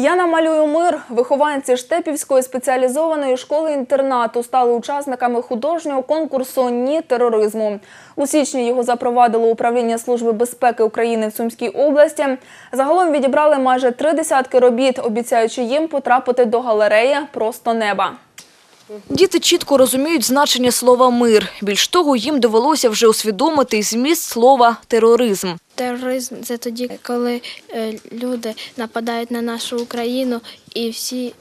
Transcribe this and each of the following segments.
Я намалюю мир. Вихованці Штепівської спеціалізованої школи-інтернату стали учасниками художнього конкурсу Ні тероризму. У січні його запровадило управління Служби безпеки України в Сумській області. Загалом відібрали майже три десятки робіт, обіцяючи їм потрапити до галереї просто неба. Діти чітко розуміють значення слова «мир». Більш того, їм довелося вже усвідомити зміст слова «тероризм». Тероризм це тоді, коли е, люди нападають на нашу Україну і всі,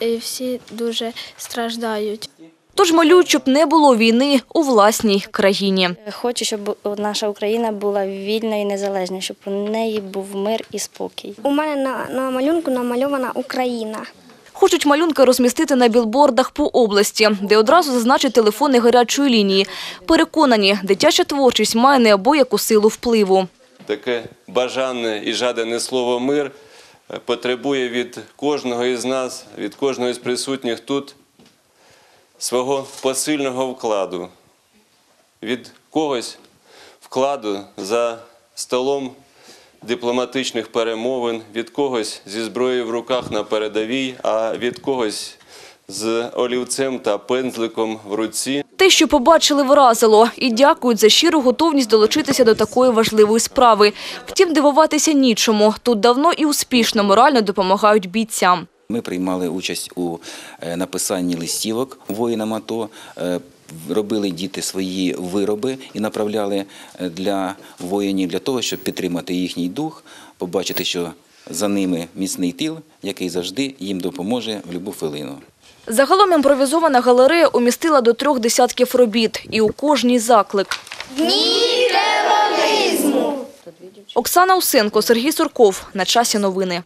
і всі дуже страждають. Тож малюють, щоб не було війни у власній країні. Хочу, щоб наша Україна була вільна і незалежна, щоб у неї був мир і спокій. У мене на, на малюнку намальована Україна. Хочуть малюнки розмістити на білбордах по області, де одразу зазначать телефони гарячої лінії. Переконані, дитяча творчість має неабияку силу впливу. таке бажане і жадане слово мир потребує від кожного із нас, від кожного із присутніх тут свого посильного вкладу, від когось вкладу за столом дипломатичних перемовин, від когось зі зброєю в руках на передовій, а від когось з олівцем та пензликом в руці. Те, що побачили, вразило. І дякують за щиру готовність долучитися до такої важливої справи. Втім, дивуватися нічому. Тут давно і успішно морально допомагають бійцям. Ми приймали участь у е, написанні листівок воїнам АТО. Робили діти свої вироби і направляли е, для воїнів для того, щоб підтримати їхній дух, побачити, що за ними міцний тил, який завжди їм допоможе в будь-яку хвилину. Загалом імпровізована галерея умістила до трьох десятків робіт. І у кожній заклик. Ні тероризму! Оксана Усенко, Сергій Сурков. На часі новини.